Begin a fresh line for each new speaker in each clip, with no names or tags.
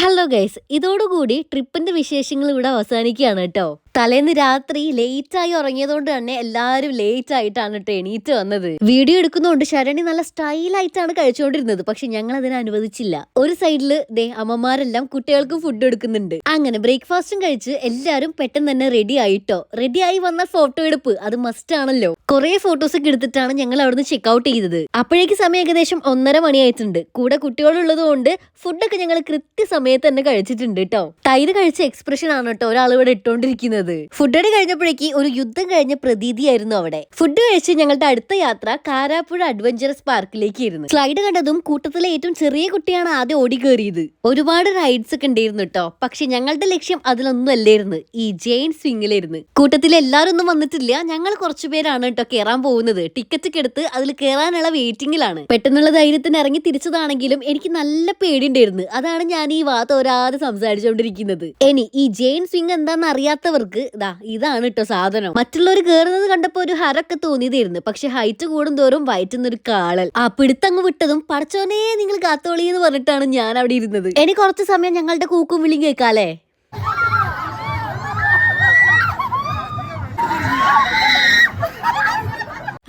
Hello guys ഇതോടുകൂടി ട്രിപ്പിന്റെ വിശേഷങ്ങൾ ഇവിടെ അവസാനിക്കുകയാണ് കേട്ടോ. തലേന്ന് രാത്രി ലേറ്റ് ആയി ഉറങ്ങിയതുകൊണ്ട് തന്നെ എല്ലാവരും ലേറ്റ് ആയിട്ടാണ് കേട്ടോ എണീറ്റ് വന്നത്. വീഡിയോ എടുക്കുന്നതുകൊണ്ട് ശരണി നല്ല സ്റ്റൈലായിട്ടാണ് കഴിച്ചുകൊണ്ടിരുന്നത് പക്ഷെ ഞങ്ങൾ അതിനെ അനുവദിച്ചില്ല. ഒരു സൈഡിൽ ദേ അമ്മമാരെല്ലാം കുട്ടികൾക്ക് ഫുഡ് എടുക്കുന്നുണ്ട്. അങ്ങനെ ബ്രേക്ക്ഫാസ്റ്റും കഴിച്ച് എല്ലാവരും പെട്ടെന്ന് തന്നെ റെഡി ആയിട്ടോ. റെഡി ആയി വന്ന ഫോട്ടോ എടുപ്പ്. അത് മസ്റ്റ് ആണല്ലോ. കുറെ ഫോട്ടോസ് ഒക്കെ എടുത്തിട്ടാണ് ഞങ്ങൾ അവിടുന്ന് ചെക്ക് ഔട്ട് ചെയ്തത്. അപ്പോഴേക്ക് സമയം ഏകദേശം ഒന്നര മണിയായിട്ടുണ്ട്. കൂടെ കുട്ടികളുള്ളത് കൊണ്ട് ഫുഡൊക്കെ ഞങ്ങൾ കൃത്യസമയത്ത് തന്നെ കഴിച്ചിട്ടുണ്ട് കേട്ടോ തൈര് കഴിച്ച എക്സ്പ്രഷൻ ആണ് കേട്ടോ ഒരാൾ ഇവിടെ ഇട്ടോണ്ടിരിക്കുന്നത് ഫുഡ് കഴിഞ്ഞപ്പോഴേക്ക് ഒരു യുദ്ധം കഴിഞ്ഞ പ്രതീതിയായിരുന്നു അവിടെ. ഫുഡ് കഴിച്ച് ഞങ്ങളുടെ അടുത്ത യാത്ര കാരാപ്പുഴ അഡ്വഞ്ചറസ് പാർക്കിലേക്ക് ആയിരുന്നു. സ്ലൈഡ് കണ്ടതും കൂട്ടത്തിലെ ഏറ്റവും ചെറിയ കുട്ടിയാണ് ആദ്യം ഓടി കയറിയത് ഒരുപാട് റൈഡ്സ് ഒക്കെ ഉണ്ടായിരുന്നു കേട്ടോ പക്ഷെ ഞങ്ങളുടെ ലക്ഷ്യം അതിലൊന്നും അല്ലായിരുന്നു. ഈ ജെയിൻ സ്വിങ്ങിലായിരുന്നു. കൂട്ടത്തിൽ എല്ലാവരും ഒന്നും വന്നിട്ടില്ല. ഞങ്ങൾ കുറച്ചു പേരാണ് കേട്ടോ കയറാൻ പോകുന്നത്. ടിക്കറ്റ് ഒക്കെ എടുത്ത് അതിൽ കയറാനുള്ള വെയിറ്റിംഗിലാണ് പെട്ടെന്നുള്ള ധൈര്യത്തിന് ഇറങ്ങി തിരിച്ചതാണെങ്കിലും എനിക്ക് നല്ല പേടിയുണ്ടായിരുന്നു. അതാണ് ഞാൻ ഈ വാ തോരാതെ സംസാരിച്ചുകൊണ്ടിരിക്കുന്നത്. ഇനി ഈ ജെയിൻ സ്വിംഗ് എന്താണെന്ന് അറിയാത്തവർക്ക് ഇതാ ഇതാണ് കേട്ടോ സാധനം. മറ്റുള്ളവർ കയറുന്നത് കണ്ടപ്പോ ഒരു ഹരൊക്കെ തോന്നിയതായിരുന്നു. പക്ഷെ ഹൈറ്റ് കൂടുന്തോറും വയറ്റുന്നൊരു കാളൽ. ആ പിടുത്തങ്ങ് വിട്ടതും പടച്ചോനെ നിങ്ങൾ കാത്തോളി എന്ന് പറഞ്ഞിട്ടാണ് ഞാൻ അവിടെ ഇരുന്നത്. ഇനി കുറച്ച് സമയം ഞങ്ങളുടെ കൂക്കും വിളിയും കേൾക്കാലേ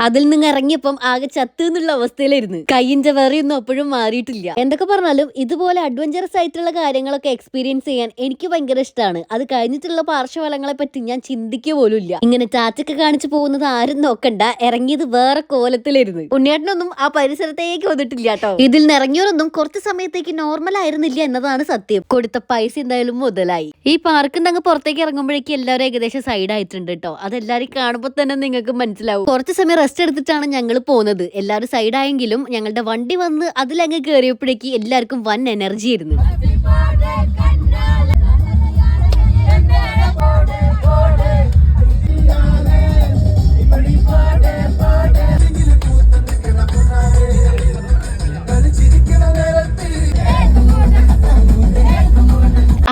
അതിൽ നിന്ന് ഇറങ്ങിയപ്പം ആകെ ചത്ത് എന്നുള്ള അവസ്ഥയിലായിരുന്നു. കയ്യിന്റെ വേറെയൊന്നും അപ്പോഴും മാറിയിട്ടില്ല. എന്തൊക്കെ പറഞ്ഞാലും ഇതുപോലെ അഡ്വഞ്ചറസ് ആയിട്ടുള്ള കാര്യങ്ങളൊക്കെ എക്സ്പീരിയൻസ് ചെയ്യാൻ എനിക്ക് ഭയങ്കര ഇഷ്ടമാണ് അത് കഴിഞ്ഞിട്ടുള്ള പാർശ്വഫലങ്ങളെ പറ്റി ഞാൻ ചിന്തിക്കുക പോലും ഇല്ല ഇങ്ങനെ ചാച്ചൊക്കെ കാണിച്ചു പോകുന്നത് ആരും നോക്കണ്ട. ഇറങ്ങിയത് വേറെ കോലത്തിലായിരുന്നു. ഉണ്ണിയേട്ടനൊന്നും ആ പരിസരത്തേക്ക് വന്നിട്ടില്ല കേട്ടോ. ഇതിൽ നിന്ന് ഇറങ്ങിയവരൊന്നും കുറച്ച് സമയത്തേക്ക് നോർമൽ ആയിരുന്നില്ല എന്നതാണ് സത്യം. കൊടുത്ത പൈസ എന്തായാലും മുതലായി. ഈ പാർക്കിൽ അങ്ങ് പുറത്തേക്ക് ഇറങ്ങുമ്പോഴേക്കും എല്ലാവരും ഏകദേശം സൈഡ് ആയിട്ടുണ്ട് കേട്ടോ. അതെല്ലാരും കാണുമ്പോൾ തന്നെ നിങ്ങൾക്ക് മനസ്സിലാവും. കുറച്ച് സമയം റെസ്റ്റ് എടുത്തിട്ടാണ് ഞങ്ങൾ പോകുന്നത് എല്ലാവരും സൈഡായെങ്കിലും ഞങ്ങളുടെ വണ്ടി വന്ന് അതിലങ്ങ് കയറിയപ്പോഴേക്ക് എല്ലാവർക്കും വൻ എനർജി ആയിരുന്നു.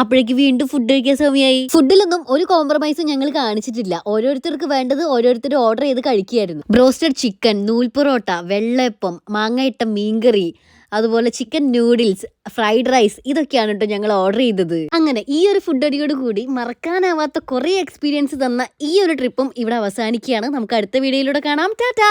അപ്പോഴേക്ക് വീണ്ടും ഫുഡ് കഴിക്കാൻ സമയമായി ഫുഡിലൊന്നും ഒരു കോംപ്രമൈസും ഞങ്ങൾ കാണിച്ചിട്ടില്ല. ഓരോരുത്തർക്ക് വേണ്ടത് ഓരോരുത്തർ ഓർഡർ ചെയ്ത് കഴിക്കുകയായിരുന്നു. ബ്രോസ്റ്റഡ് ചിക്കൻ നൂൽ പൊറോട്ട വെള്ളയപ്പം മാങ്ങയിട്ട മീൻകറി അതുപോലെ ചിക്കൻ നൂഡിൽസ് ഫ്രൈഡ് റൈസ് ഇതൊക്കെയാണ് കേട്ടോ ഞങ്ങൾ ഓർഡർ ചെയ്തത്. അങ്ങനെ ഈ ഒരു ഫുഡ് അടിയോട് കൂടി മറക്കാനാവാത്ത കുറേ എക്സ്പീരിയൻസ് തന്ന ഈ ഒരു ട്രിപ്പും ഇവിടെ അവസാനിക്കുകയാണ്. നമുക്ക് അടുത്ത വീഡിയോയിലൂടെ കാണാം. ടാറ്റാ